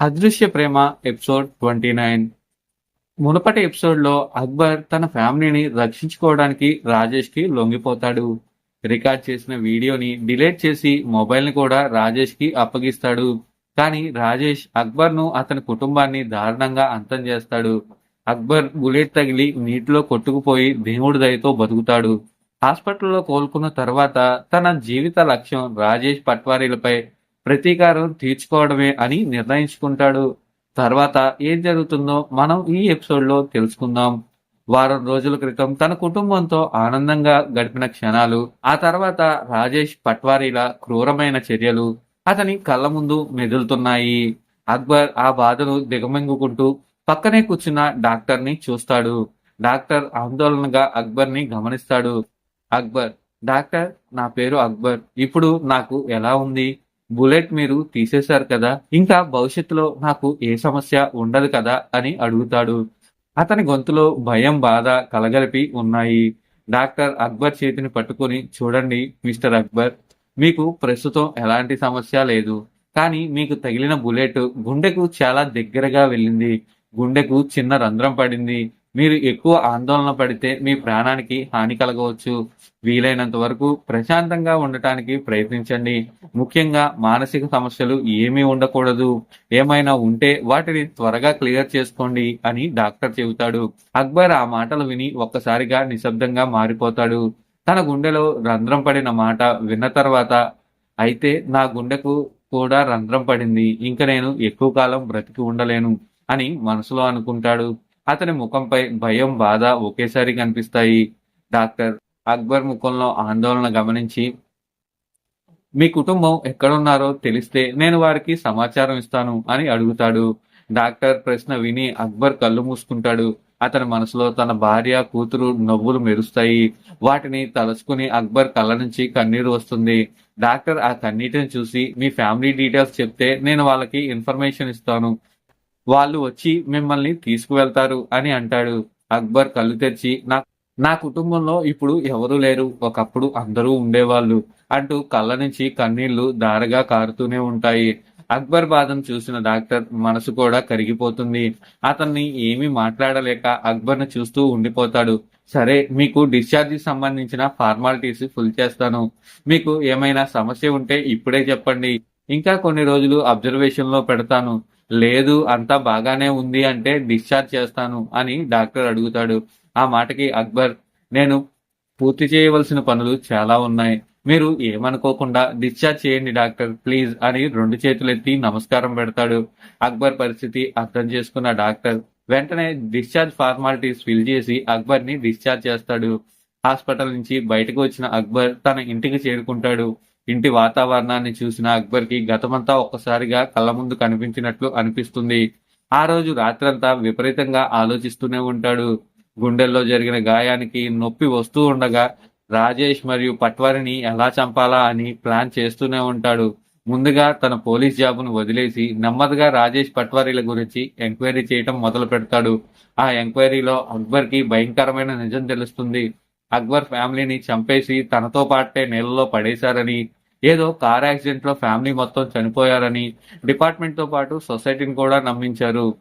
అదృశ్య ప్రేమ episode twenty nine. మునుపటి ఎపిసోడ్లో అక్బర్ తన ఫ్యామిలీని రక్షించుకోవడానికి రాజేష్కి లొంగిపోతాడు. రికార్డ్ చేసిన వీడియోని డిలీట్ చేసి మొబైల్ని కూడా రాజేష్కి అప్పగిస్తాడు. కానీ రాజేష్ అక్బర్ను అతని కుటుంబాన్ని దారుణంగా అంతం చేస్తాడు. అక్బర్ బుల్లెట్ తగిలి నీటిలో కొట్టుకుపోయి దేవుడి దయతో బతుకుతాడు. హాస్పిటల్లో కోలుకున్న తర్వాత తన జీవిత లక్ష్యం రాజేష్ పట్వారీలపై ప్రతీకారం తీర్చుకోవడమే అని నిర్ణయించుకుంటాడు. తర్వాత ఏం జరుగుతుందో మనం ఈ ఎపిసోడ్లో తెలుసుకుందాం. వారం రోజుల క్రితం తన కుటుంబంతో ఆనందంగా గడిపిన క్షణాలు ఆ తర్వాత రాజేష్ పట్వారీల క్రూరమైన చర్యలు అతని కళ్ళ ముందు మెదులుతున్నాయి. అక్బర్ ఆ బాధను దిగమింగుకుంటూ పక్కనే కూర్చున్న డాక్టర్ని చూస్తాడు. డాక్టర్ ఆందోళనగా అక్బర్ని గమనిస్తాడు. అక్బర్ డాక్టర్ నా పేరు అక్బర్. ఇప్పుడు నాకు ఎలా ఉంది? బుల్లెట్ మీరు తీసేశారు కదా ఇంకా భవిష్యత్తులో నాకు ఏ సమస్య ఉండదు కదా అని అడుగుతాడు. అతని గొంతులో భయం బాధ కలగలిపి ఉన్నాయి. డాక్టర్ అక్బర్ చేతిని పట్టుకొని చూడండి మిస్టర్ అక్బర్ మీకు ప్రస్తుతం ఎలాంటి సమస్య లేదు కానీ మీకు తగిలిన బుల్లెట్ గుండెకు చాలా దగ్గరగా వెళ్ళింది. గుండెకు చిన్న రంధ్రం పడింది. మీరు ఎక్కువ ఆందోళన పడితే మీ ప్రాణానికి హాని కలగవచ్చు. వీలైనంత వరకు ప్రశాంతంగా ఉండటానికి ప్రయత్నించండి. ముఖ్యంగా మానసిక సమస్యలు ఏమీ ఉండకూడదు. ఏమైనా ఉంటే వాటిని త్వరగా క్లియర్ చేసుకోండి అని డాక్టర్ చెబుతాడు. అక్బర్ ఆ మాటలు విని ఒక్కసారిగా నిశ్శబ్దంగా మారిపోతాడు. తన గుండెలో రంధ్రం పడిన మాట విన్న తర్వాత అయితే నా గుండెకు కూడా రంధ్రం పడింది. ఇంక నేను ఎక్కువ కాలం బ్రతికి ఉండలేను అని మనసులో అనుకుంటాడు. అతని ముఖంపై భయం బాధ ఒకేసారి కనిపిస్తాయి. డాక్టర్ అక్బర్ ముఖంలో ఆందోళన గమనించి మీ కుటుంబం ఎక్కడున్నారో తెలిస్తే నేను వారికి సమాచారం ఇస్తాను అని అడుగుతాడు. డాక్టర్ ప్రశ్న విని అక్బర్ కళ్ళు మూసుకుంటాడు. అతని మనసులో తన భార్య కూతురు నవ్వులు మెరుస్తాయి. వాటిని తలుచుకుని అక్బర్ కళ్ళ నుంచి కన్నీరు వస్తుంది. డాక్టర్ ఆ కన్నీటిని చూసి మీ ఫ్యామిలీ డీటెయిల్స్ చెప్తే నేను వాళ్ళకి ఇన్ఫర్మేషన్ ఇస్తాను. వాళ్ళు వచ్చి మిమ్మల్ని తీసుకువెళ్తారు అని అంటాడు. అక్బర్ కళ్ళు తెరిచి నా నా కుటుంబంలో ఇప్పుడు ఎవరూ లేరు. ఒకప్పుడు అందరూ ఉండేవాళ్ళు అంటూ కళ్ళ నుంచి కన్నీళ్ళు దారగా కారుతూనే ఉంటాయి. అక్బర్ బాధను చూసిన డాక్టర్ మనసు కూడా కరిగిపోతుంది. అతన్ని ఏమీ మాట్లాడలేక అక్బర్ని చూస్తూ ఉండిపోతాడు. సరే మీకు డిశ్చార్జ్ సంబంధించిన ఫార్మాలిటీస్ ఫుల్ చేస్తాను. మీకు ఏమైనా సమస్య ఉంటే ఇప్పుడే చెప్పండి. ఇంకా కొన్ని రోజులు అబ్జర్వేషన్లో పెడతాను. లేదు అంతా బాగానే ఉంది అంటే డిశ్చార్జ్ చేస్తాను అని డాక్టర్ అడుగుతాడు. ఆ మాటకి అక్బర్ నేను పూర్తి చేయవలసిన పనులు చాలా ఉన్నాయి. మీరు ఏమనుకోకుండా డిశ్చార్జ్ చేయండి డాక్టర్ ప్లీజ్ అని రెండు చేతులెత్తి నమస్కారం పెడతాడు. అక్బర్ పరిస్థితి అర్థం చేసుకున్న డాక్టర్ వెంటనే డిశ్చార్జ్ ఫార్మాలిటీస్ ఫిల్ చేసి అక్బర్ని డిశ్చార్జ్ చేస్తాడు. హాస్పిటల్ నుంచి బయటకు వచ్చిన అక్బర్ తన ఇంటికి చేరుకుంటాడు. ఇంటి వాతావరణాన్ని చూసిన అక్బర్కి గతమంతా ఒక్కసారిగా కళ్ళ ముందు కనిపించినట్లు అనిపిస్తుంది. ఆ రోజు రాత్రంతా విపరీతంగా ఆలోచిస్తూనే ఉంటాడు. గుండెల్లో జరిగిన గాయానికి నొప్పి వస్తూ ఉండగా రాజేష్ మరియు పట్వారిని ఎలా చంపాలా అని ప్లాన్ చేస్తూనే ఉంటాడు. ముందుగా తన పోలీస్ జాబును వదిలేసి నెమ్మదిగా రాజేష్ పట్వారీల గురించి ఎంక్వైరీ చేయటం మొదలు పెడతాడు ఆ ఎంక్వైరీలో అక్బర్కి భయంకరమైన నిజం తెలుస్తుంది. అక్బర్ ఫ్యామిలీని చంపేసి తనతో పాటే నీళ్ళలో పడేశారని ఏదో కార్ యాక్సిడెంట్లో ఫ్యామిలీ మొత్తం చనిపోయారని డిపార్ట్మెంట్తో పాటు సొసైటీని కూడా నమ్మించారు.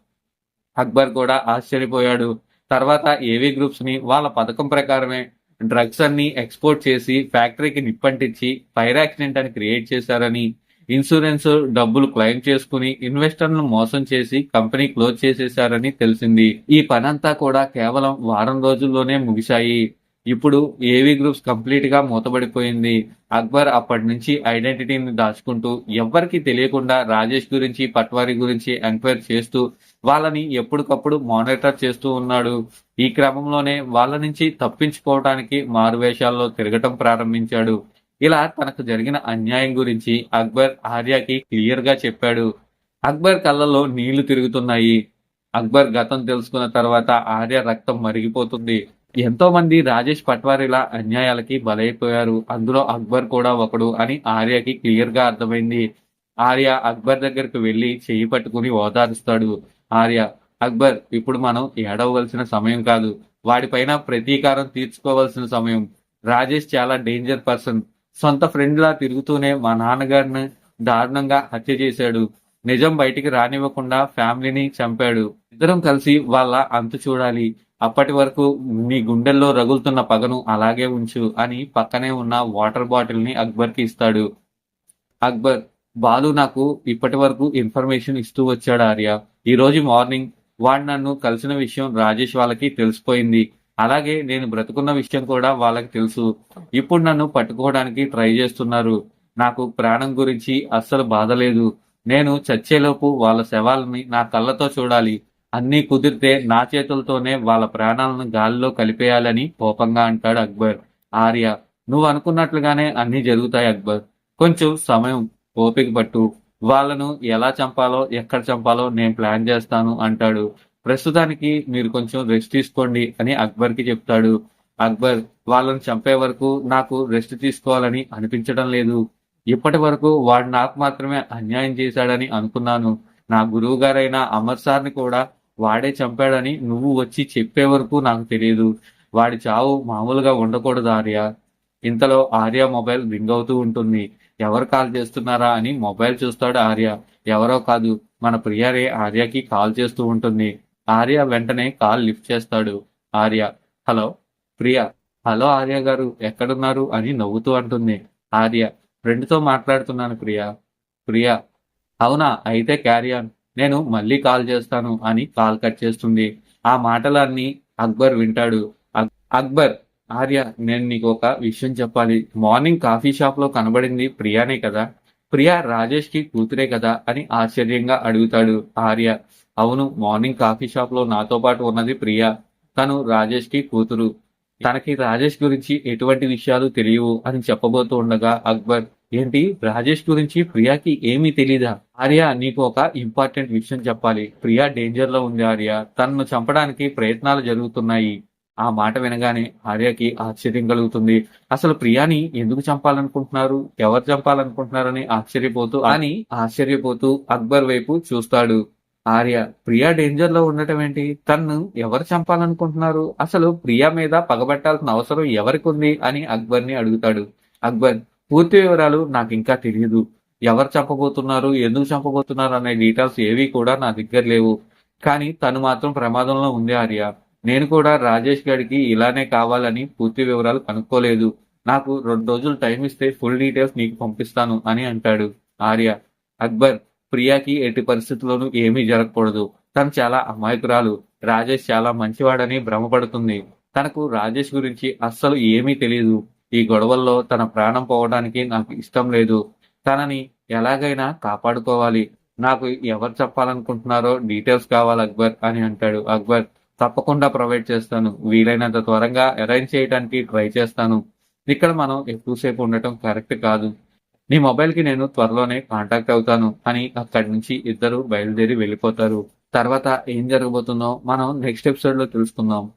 అక్బర్ కూడా ఆశ్చర్యపోయాడు. తర్వాత ఏవీ గ్రూప్స్ని వాళ్ళ పథకం ప్రకారమే డ్రగ్స్ అన్ని ఎక్స్పోర్ట్ చేసి ఫ్యాక్టరీకి నిప్పంటించి ఫైర్ యాక్సిడెంట్ అని క్రియేట్ చేశారని ఇన్సూరెన్స్ డబ్బులు క్లెయిమ్ చేసుకుని ఇన్వెస్టర్లను మోసం చేసి కంపెనీ క్లోజ్ చేసేశారని తెలిసింది. ఈ పనంతా కూడా కేవలం వారం రోజుల్లోనే ముగిశాయి. ఇప్పుడు ఏవీ గ్రూప్స్ కంప్లీట్గా మూతబడిపోయింది అక్బర్ అప్పటి నుంచి ఐడెంటిటీని దాచుకుంటూ ఎవ్వరికి తెలియకుండా రాజేష్ గురించి పట్వారి గురించి ఎంక్వైర్ చేస్తూ వాళ్ళని ఎప్పటికప్పుడు మానిటర్ చేస్తూ ఉన్నాడు. ఈ క్రమంలోనే వాళ్ళ నుంచి తప్పించుకోవడానికి మారువేషాల్లో తిరగటం ప్రారంభించాడు. ఇలా తనకు జరిగిన అన్యాయం గురించి అక్బర్ ఆర్యాకి క్లియర్గా చెప్పాడు. అక్బర్ కళ్ళలో నీళ్ళు తిరుగుతున్నాయి. అక్బర్ గతం తెలుసుకున్న తర్వాత ఆర్య రక్తం మరిగిపోతుంది. ఎంతో మంది రాజేష్ పట్వారీల అన్యాయాలకి బలైపోయారు. అందులో అక్బర్ కూడా ఒకడు అని ఆర్యకి క్లియర్గా అర్థమైంది. ఆర్య అక్బర్ దగ్గరకు వెళ్ళి చేయి పట్టుకుని ఓదారుస్తాడు. ఆర్య అక్బర్ ఇప్పుడు మనం ఏడవలసిన సమయం కాదు. వాడిపైన ప్రతీకారం తీర్చుకోవాల్సిన సమయం. రాజేష్ చాలా డేంజర్ పర్సన్ సొంత ఫ్రెండ్ లా తిరుగుతూనే మా నాన్నగారిని దారుణంగా హత్య చేశాడు. నిజం బయటికి రానివ్వకుండా ఫ్యామిలీని చంపాడు. ఇద్దరం కలిసి వాళ్ళ అంతు చూడాలి. అప్పటి వరకు నీ గుండెల్లో రగులుతున్న పగను అలాగే ఉంచు అని పక్కనే ఉన్న వాటర్ బాటిల్ని అక్బర్కి ఇస్తాడు. అక్బర్ బాలు నాకు ఇప్పటి వరకు ఇన్ఫర్మేషన్ ఇస్తూ వచ్చాడు ఆర్య. ఈ రోజు మార్నింగ్ వాడు నన్ను కలిసిన విషయం రాజేష్ వాళ్ళకి తెలిసిపోయింది. అలాగే నేను బ్రతుకున్న విషయం కూడా వాళ్ళకి తెలుసు. ఇప్పుడు నన్ను పట్టుకోవడానికి ట్రై చేస్తున్నారు. నాకు ప్రాణం గురించి అస్సలు బాధ లేదు. నేను చచ్చేలోపు వాళ్ళ శవాలని నా కళ్ళతో చూడాలి. అన్నీ కుదిరితే నా చేతులతోనే వాళ్ళ ప్రాణాలను గాలిలో కలిపేయాలని కోపంగా అంటాడు అక్బర్. ఆర్య నువ్వు అనుకున్నట్లుగానే అన్నీ జరుగుతాయి అక్బర్. కొంచెం సమయం ఓపిక పట్టు. వాళ్ళను ఎలా చంపాలో ఎక్కడ చంపాలో నేను ప్లాన్ చేస్తాను అంటాడు. ప్రస్తుతానికి మీరు కొంచెం రెస్ట్ తీసుకోండి అని అక్బర్కి చెప్తాడు. అక్బర్ వాళ్ళని చంపే వరకు నాకు రెస్ట్ తీసుకోవాలని అనిపించడం లేదు. ఇప్పటి వరకు వాడు నాకు మాత్రమే అన్యాయం చేశాడని అనుకున్నాను. నా గురువు గారైన అమర్ సార్ని కూడా వాడే చంపాడని నువ్వు వచ్చి చెప్పే వరకు నాకు తెలియదు. వాడి చావు మామూలుగా ఉండకూడదు ఆర్య. ఇంతలో ఆర్య మొబైల్ రింగ్ అవుతూ ఉంటుంది. ఎవరు కాల్ చేస్తున్నారా అని మొబైల్ చూస్తాడు ఆర్య. ఎవరో కాదు మన ప్రియారే ఆర్యకి కాల్ చేస్తూ ఉంటుంది. ఆర్య వెంటనే కాల్ లిఫ్ట్ చేస్తాడు. ఆర్య హలో ప్రియా హలో ఆర్య గారు ఎక్కడున్నారు? అని నవ్వుతూ అంటుంది. ఆర్య ఫ్రెండ్తో మాట్లాడుతున్నాను ప్రియా. ప్రియా? అవునా అయితే క్యారియాన్ నేను మళ్ళీ కాల్ చేస్తాను అని కాల్ కట్ చేస్తుంది. ఆ మాటలన్నీ అక్బర్ వింటాడు. అక్బర్ ఆర్య నేను నీకు ఒక విషయం చెప్పాలి. మార్నింగ్ కాఫీ షాప్లో కనబడింది ప్రియానే కదా. ప్రియా రాజేష్కి కూతురే కదా అని ఆశ్చర్యంగా అడుగుతాడు ఆర్య. అవును మార్నింగ్ కాఫీ షాప్లో నాతో పాటు ఉన్నది ప్రియా. తను రాజేష్కి కూతురు. తనకి రాజేష్ గురించి ఎటువంటి విషయాలు తెలియవు అని చెప్పబోతూ ఉండగా అక్బర్ ఏంటి రాజేష్ గురించి ప్రియాకి ఏమీ తెలీదా? ఆర్య నీకు ఒక ఇంపార్టెంట్ విషయం చెప్పాలి. ప్రియా డేంజర్లో ఉంది ఆర్య. తనను చంపడానికి ప్రయత్నాలు జరుగుతున్నాయి. ఆ మాట వినగానే ఆర్యకి ఆశ్చర్యం కలుగుతుంది. అసలు ప్రియాని ఎందుకు చంపాలనుకుంటున్నారు? ఎవరు చంపాలనుకుంటున్నారని ఆశ్చర్యపోతూ అని ఆశ్చర్యపోతూ అక్బర్ వైపు చూస్తాడు. ఆర్య ప్రియా డేంజర్లో ఉండటం ఏంటి? తన్ను ఎవరు చంపాలనుకుంటున్నారు? అసలు ప్రియా మీద పగబట్టాల్సిన అవసరం ఎవరికి ఉంది? అని అక్బర్ని అడుగుతాడు. అక్బర్ పూర్తి వివరాలు నాకు ఇంకా తెలియదు. ఎవరు చంపబోతున్నారు ఎందుకు చంపబోతున్నారు అనే డీటెయిల్స్ ఏవి కూడా నా దగ్గర లేవు. కానీ తను మాత్రం ప్రమాదంలో ఉంది ఆర్య. నేను కూడా రాజేష్ గడికి ఇలానే కావాలని పూర్తి వివరాలు కనుక్కోలేదు. నాకు రెండు రోజులు టైం ఇస్తే ఫుల్ డీటెయిల్స్ నీకు పంపిస్తాను అని అంటాడు ఆర్య. అక్బర్ ప్రియాకి ఎట్టి పరిస్థితుల్లోనూ ఏమీ జరగకూడదు. తను చాలా అమాయకురాలు. రాజేష్ చాలా మంచివాడని భ్రమపడుతుంది. తనకు రాజేష్ గురించి అస్సలు ఏమీ తెలియదు ఈ గొడవల్లో తన ప్రాణం పోవడానికి నాకు ఇష్టం లేదు. తనని ఎలాగైనా కాపాడుకోవాలి. నాకు ఎవరు చెప్పాలనుకుంటున్నారో డీటెయిల్స్ కావాలి అక్బర్ అని అంటాడు. అక్బర్ తప్పకుండా ప్రొవైడ్ చేస్తాను. వీలైనంత త్వరగా అరేంజ్ చేయడానికి ట్రై చేస్తాను. ఇక్కడ మనం ఎక్కువసేపు ఉండటం కరెక్ట్ కాదు. నీ మొబైల్కి నేను త్వరలోనే కాంటాక్ట్ అవుతాను అని అక్కడి నుంచి ఇద్దరు బయలుదేరి వెళ్ళిపోతారు. తర్వాత ఏం జరగబోతుందో మనం నెక్స్ట్ ఎపిసోడ్లో తెలుసుకుందాం.